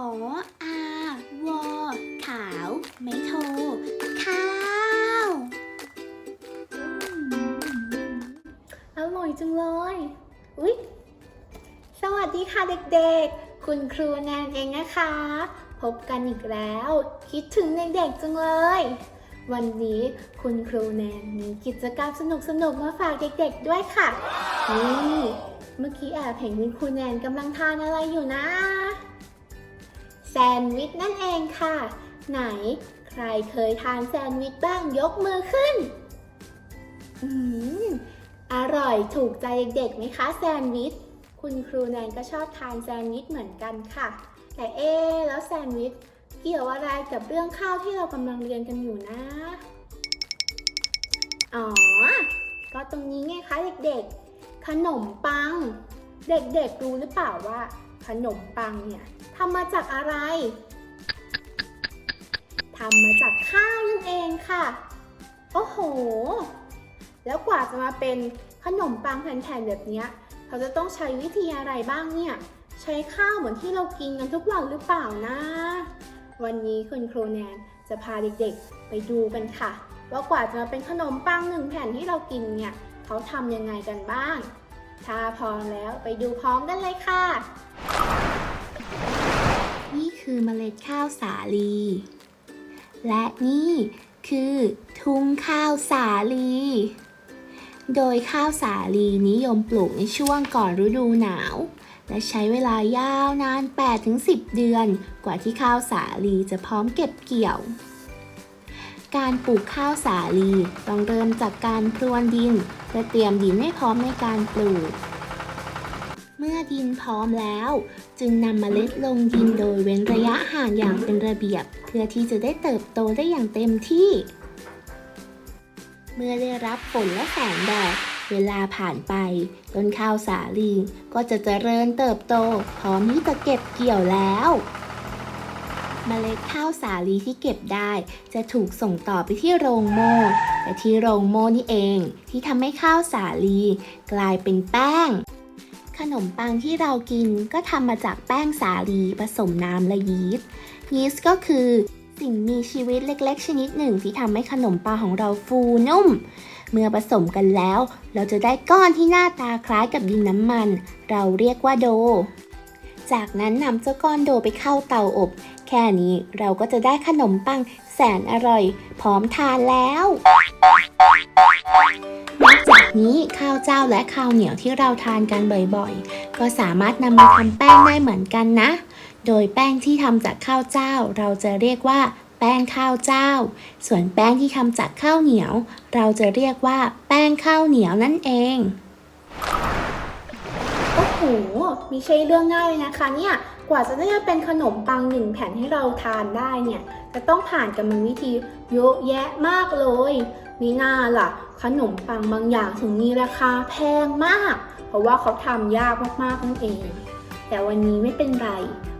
ออาวอขาว ไม่โทข้าว อร่อยจังเลย อุ๊ย สวัสดีค่ะเด็กๆ คุณครูแนนเองนะคะ พบกันอีกแล้ว คิดถึงเด็กๆจังเลย วันนี้คุณครูแนนมีกิจกรรมสนุกๆ มาฝากเด็กๆด้วยค่ะ นี่ เมื่อกี้แอบเห็นคุณครูแนนกำลังทานอะไรอยู่นะ แซนด์วิชนั่นเองค่ะ ไหน ใครเคยทานแซนด์วิชบ้างยกมือขึ้น อืม อร่อยถูกใจเด็กๆไหมคะแซนด์วิช คุณครูแนนก็ชอบทานแซนด์วิชเหมือนกันค่ะ แต่เอ๊แล้วแซนด์วิชเกี่ยวอะไรกับเรื่องข้าวที่เรากำลังเรียนกันอยู่นะ อ๋อ ก็ตรงนี้ไงคะเด็กๆ ขนมปัง เด็กๆรู้หรือเปล่าว่า ขนมปังเนี่ยทำมาจากอะไรทำมาจากข้าวนั่นเองค่ะ โอ้โห แล้วกว่าจะมาเป็นขนมปังแผ่นๆแบบนี้เขาจะต้องใช้วิธีอะไรบ้างเนี่ย ใช้ข้าวเหมือนที่เรากินกันทุกวันหรือเปล่านะ วันนี้คุณครูแนนจะพาเด็กๆไปดูกันค่ะ ว่ากว่าจะมาเป็นขนมปังหนึ่งแผ่นที่เรากินเนี่ย เขาทำยังไงกันบ้าง ถ้าพร้อมแล้วไปดูพร้อมกันเลยค่ะ นี่คือเมล็ดข้าวสาลี และนี่คือทุ่งข้าวสาลี โดยข้าวสาลีนิยมปลูกในช่วงก่อนฤดูหนาว และใช้เวลายาวนาน 8-10 เดือน กว่าที่ข้าวสาลีจะพร้อมเก็บเกี่ยว การปลูกข้าวสาลีต้องเริ่มจากการพรวนดินเพื่อเตรียมดินให้พร้อมในการปลูก เมื่อดินพร้อมแล้ว จึงนำเมล็ดลงดินโดยเว้นระยะห่างอย่างเป็นระเบียบ เพื่อที่จะได้เติบโตได้อย่างเต็มที่ เมื่อได้รับฝนและแสงแดดเวลาผ่านไปต้นข้าวสาลีก็จะเจริญเติบโต พร้อมที่จะเก็บเกี่ยวแล้วเมล็ดข้าวสาลีที่เก็บได้ จะถูกส่งต่อไปที่โรงโม่แต่ที่โรงโม่นี่เอง ที่ทำให้ข้าวสาลี กลายเป็นแป้ง ขนมปังที่เรากินก็ทำมาจากแป้งสาลีผสมน้ำและยีสต์ ยีสต์ก็คือสิ่งมีชีวิตเล็กๆ ชนิดหนึ่งที่ทำให้ขนมปังของเราฟูนุ่ม เมื่อผสมกันแล้ว เราจะได้ก้อนที่หน้าตาคล้ายกับดินน้ำมัน เราเรียกว่าโด จากนั้นนำเจ้าก้อนโดไปเข้าเตาอบ แค่นี้เราก็จะได้ขนมปังแสนอร่อย พร้อมทานแล้วนอกจากนี้ข้าวเจ้าและข้าวเหนียวที่เราทานกันบ่อยๆ ก็สามารถนำมาทำแป้งได้เหมือนกันนะ โดยแป้งที่ทำจากข้าวเจ้า เราจะเรียกว่า แป้งข้าวเจ้า ส่วนแป้งที่ทำจากข้าวเหนียว เราจะเรียกว่า แป้งข้าวเหนียวนั่นเอง หมีใช่เรื่องง่ายเลยนะคะเนี่ย กว่าจะได้เป็นขนมปังหนึ่งแผ่นให้เราทานได้เนี่ย จะต้องผ่านกรรมวิธีเยอะแยะมากเลยมีหน้าล่ะ ขนมปังบางอย่างถึงมีราคาแพงมาก เพราะว่าเขาทำยากมากๆนั่นเอง แต่วันนี้ไม่เป็นไร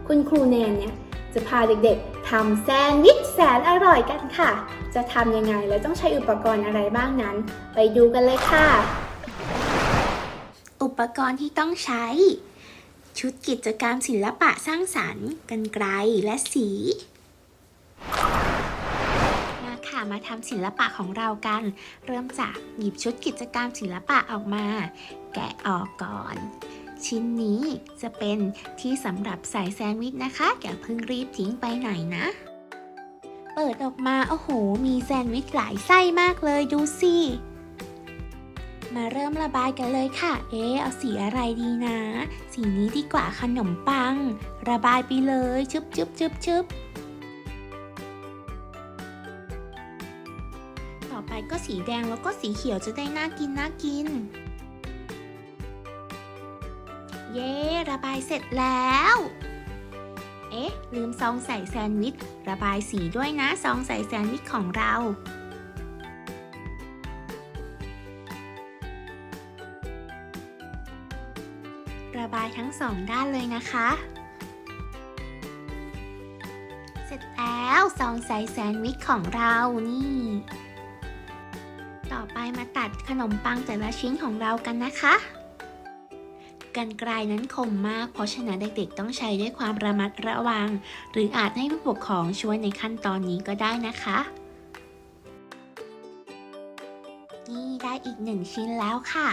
คุณครูแนนเนี่ยจะพาเด็กๆทำแซนด์วิชแสนอร่อยกันค่ะ จะทำยังไงและต้องใช้อุปกรณ์อะไรบ้างนั้น ไปดูกันเลยค่ะ อุปกรณ์ที่ต้องใช้ ชุดกิจกรรมศิลปะสร้างสรรค์ กันไกรและสี มาค่ะมาทำศิลปะของเรากัน เริ่มจากหยิบชุดกิจกรรมศิลปะออกมา แกะออกก่อน ชิ้นนี้จะเป็นที่สำหรับใส่แซนด์วิชนะคะอย่าเพิ่งรีบทิ้งไปไหนนะเปิดออกมา โอ้โห มีแซนด์วิชหลายไส้มากเลย ดูสิ มาเริ่มระบายกันเลยค่ะ เอ๊ะเอาสีอะไรดีนะ สีนี้ดีกว่าขนมปัง ระบายไปเลยชึบชึบชึบชึบต่อไปก็สีแดงแล้วก็สีเขียวจะได้น่ากินน่ากิน เย้ ระบายเสร็จแล้ว เอ๊ะ ลืมซองใส่แซนด์วิช ระบายสีด้วยนะ ซองใส่แซนด์วิชของเรา ระบายทั้งสองด้านเลยนะคะ เสร็จแล้วซองใส่แซนด์วิชของเรานี่ ต่อไปมาตัดขนมปังแต่ละชิ้นของเรากันนะคะกันไกลนั้นคมมาก เพราะฉะนั้นเด็กๆ ต้องใช้ด้วยความระมัดระวัง หรืออาจให้ผู้ปกครองช่วยในขั้นตอนนี้ก็ได้นะคะ นี่ได้อีกหนึ่งชิ้นแล้วค่ะ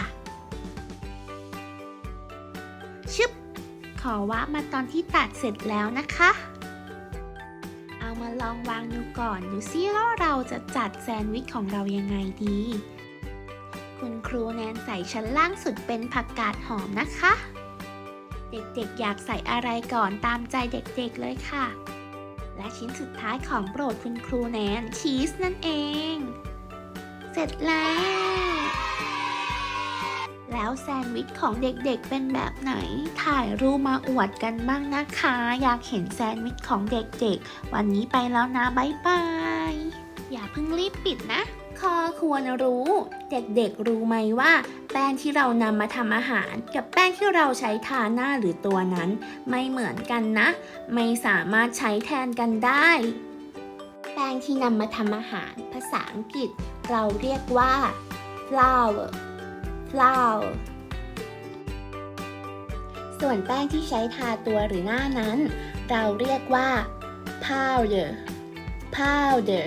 ขอวะมาตอนที่ตัดเสร็จแล้วนะคะ เอามาลองวางดูก่อนดูซิว่าเราจะจัดแซนด์วิชของเรายังไงดี คุณครูแนนใส่ชั้นล่างสุดเป็นผักกาดหอมนะคะ เด็กๆอยากใส่อะไรก่อนตามใจเด็กๆเลยค่ะ และชิ้นสุดท้ายของโปรดคุณครูแนนชีสนั่นเอง เสร็จแล้ว แล้วแซนด์วิชของเด็กๆเป็นแบบไหน ถ่ายรูปมาอวดกันบ้างนะคะ อยากเห็นแซนด์วิชของเด็กๆ วันนี้ไปแล้วนะบ๊ายบาย อย่าเพิ่งรีบปิดนะข้อควรรู้ เด็กๆรู้ไหมว่า แป้งที่เรานำมาทำอาหาร กับแป้งที่เราใช้ทาหน้าหรือตัวนั้น ไม่เหมือนกันนะ ไม่สามารถใช้แทนกันได้ แป้งที่นำมาทำอาหาร ภาษาอังกฤษ เราเรียกว่า flour flour ส่วนแป้งที่ใช้ทาตัวหรือหน้านั้น เราเรียกว่า powder powder